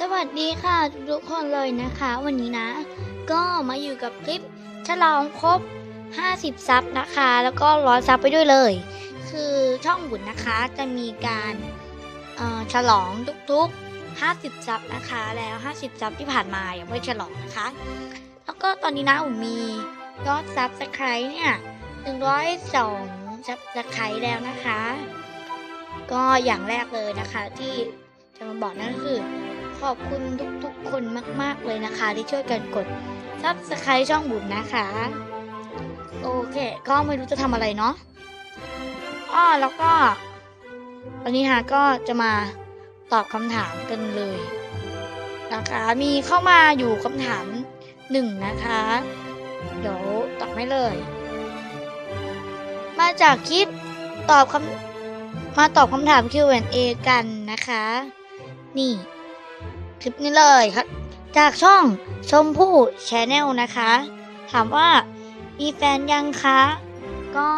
สวัสดีค่ะทุกคนเลยนะคะ วันนี้นะ ก็มาอยู่กับคลิปฉลองครบ 50 ซับนะคะ แล้วก็ร้อยซับไปด้วยเลย คือช่องบุญนะคะจะมีการฉลองทุกๆ 50 ซับนะคะ แล้ว 50 ซับที่ผ่านมายังไม่ฉลองนะคะ แล้วก็ตอนนี้นะอุ่นมียอดซับสไครต์เนี่ย102ซับสไครต์แล้วนะคะ ก็อย่างแรกเลยนะคะที่ จะมาบอกนั่นก็คือ ขอบคุณทุกๆคนมาก ๆเลยนะคะ ที่ช่วยกันกดซับสไครต์ช่องบุญนะคะ โอเคก็ไม่รู้จะทำอะไรเนาะอ้อแล้วก็ วันนี้ฮะก็จะมาตอบคำถามกันเลยนะคะ มีเข้ามาอยู่คำถามหนึ่งนะคะ เดี๋ยวตอบให้เลย มาจากคลิปตอบคำมาตอบคำถาม Q&A กันนะคะ นี่ คลิปนี้เลยครับ จากช่องชมพู่ชแนลนะคะ ถามว่ามีแฟนยังคะ ก็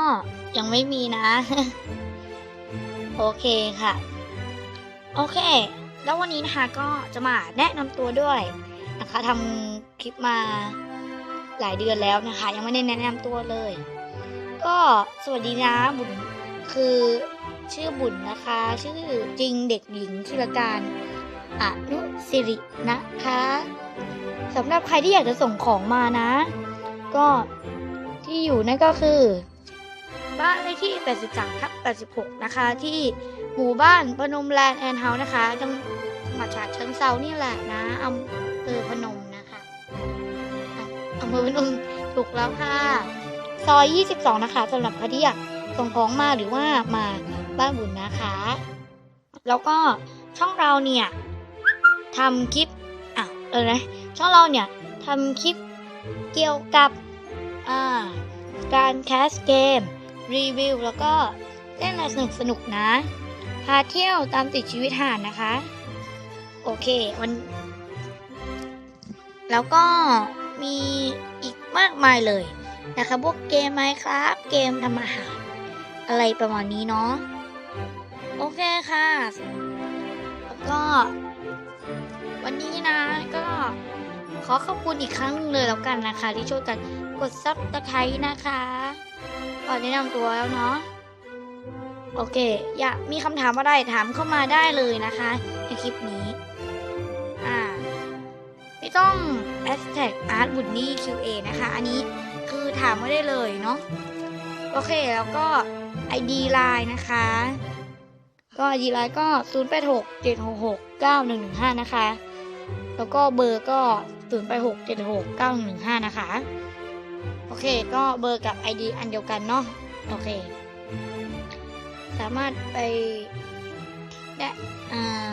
ยังไม่มีนะ โอเคค่ะ โอเค แล้ววันนี้นะคะก็จะมาแนะนำตัวด้วยนะคะทำคลิปมาหลายเดือนแล้วนะคะ ยังไม่ได้แนะนำตัวเลย ก็สวัสดีนะบุญคือ ชื่อบุญนะคะ ชื่อจริงเด็กหญิงชิรการอนุสิรินะคะสำหรับใครที่อยากจะส่งของมานะ ก็ที่อยู่นั่นก็คือ บ้านเลขที่ 83ทับ86 นะคะ ที่หมู่บ้านพนมแลนด์แอนเฮาส์นะคะจังหวัดฉะเชิงเซานี่แหละนะอำเภอพนมนะคะอะอำเภอพนมถูกแล้วค่ะ ซอย 22 นะคะสำหรับใครที่อยากส่งของมาหรือว่ามา บ้านบุญนะคะ แล้วก็ช่องเราเนี่ยทำคลิปอะเออนะช่องเราเนี่ยทำคลิปเกี่ยวกับอ่าการแคสเกม รีวิว แล้วก็เล่นอะไรสนุกสนุกนะ พาเที่ยวตามติดชีวิตห่านนะคะ โอเควันแล้วก็มีอีกมากมายเลยนะคะพวกเกมไหมครับ เกมทำอาหาร อะไรประมาณนี้เนาะ โอเคค่ะ แล้วก็ วันนี้นะก็ขอขอบคุณอีกครั้งนึงเลยแล้วกันนะคะ ที่ช่วยกันกดซับตะไคร้นะคะก่อนแนะนำตัวแล้วเนาะโอเค อยากมีคำถามอะไรถามเข้ามาได้เลยนะคะในคลิปนี้ อ่า ไม่ต้อง hashtag art w o o d n y qa นะคะ อันนี้คือถามไม่ได้เลยเนาะ โอเคแล้วก็ ID Line นะคะ ก็ ID Line ก็ 0 8 6 7 6 6 9 1 1 5 นะคะ แล้วก็เบอร์ก็ 0 8 6 7 6 9 1 1 5 นะคะ โอเคก็เบอร์กับ ID อันเดียวกันเนาะโอเค สามารถไปได้อ่า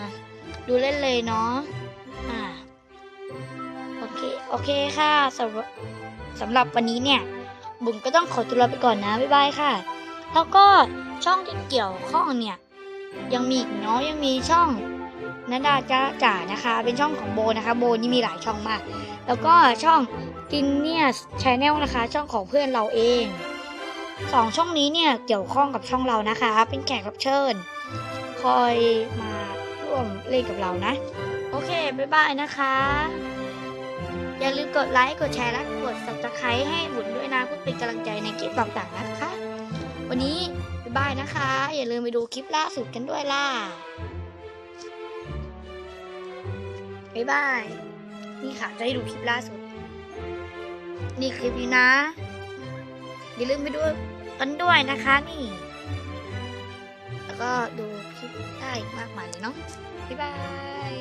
ดูเล่นเลยเนาะอ่าโอเค โอเคค่ะสำหรับสำหรับวันนี้เนี่ย บุ๋มก็ต้องขอตัวลาไปก่อนนะ บ๊ายบายค่ะ แล้วก็ช่องที่เกี่ยวข้องเนี่ย ยังมีอีกเนาะยังมีช่องนันดาจ้าจ๋านะคะ เป็นช่องของโบนะคะ โบนี่มีหลายช่องมาก แล้วก็ช่องกินเนี่ยชแนลนะคะ ช่องของเพื่อนเราเองสองช่องนี้เนี่ยเกี่ยวข้องกับช่องเรานะคะ เป็นแขกรับเชิญ คอยมาร่วมเล่นกับเรานะ โอเค บ๊ายบายนะคะ อย่าลืมกดไลค์ กดแชร์ และกด subscribe ให้บุญด้วยนะเพื่อเป็นกำลังใจในคลิปต่างๆนะคะ วันนี้บ๊ายบายนะคะ อย่าลืมไปดูคลิปล่าสุดกันด้วยล่ะ บ๊ายบาย นี่ค่ะจะให้ดูคลิปล่าสุด นี่คลิปนี้นะ อย่าลืมไปดูกันด้วยนะคะนี่ แล้วก็ดูคลิปได้อีกมากมายเลยเนาะบ๊ายบาย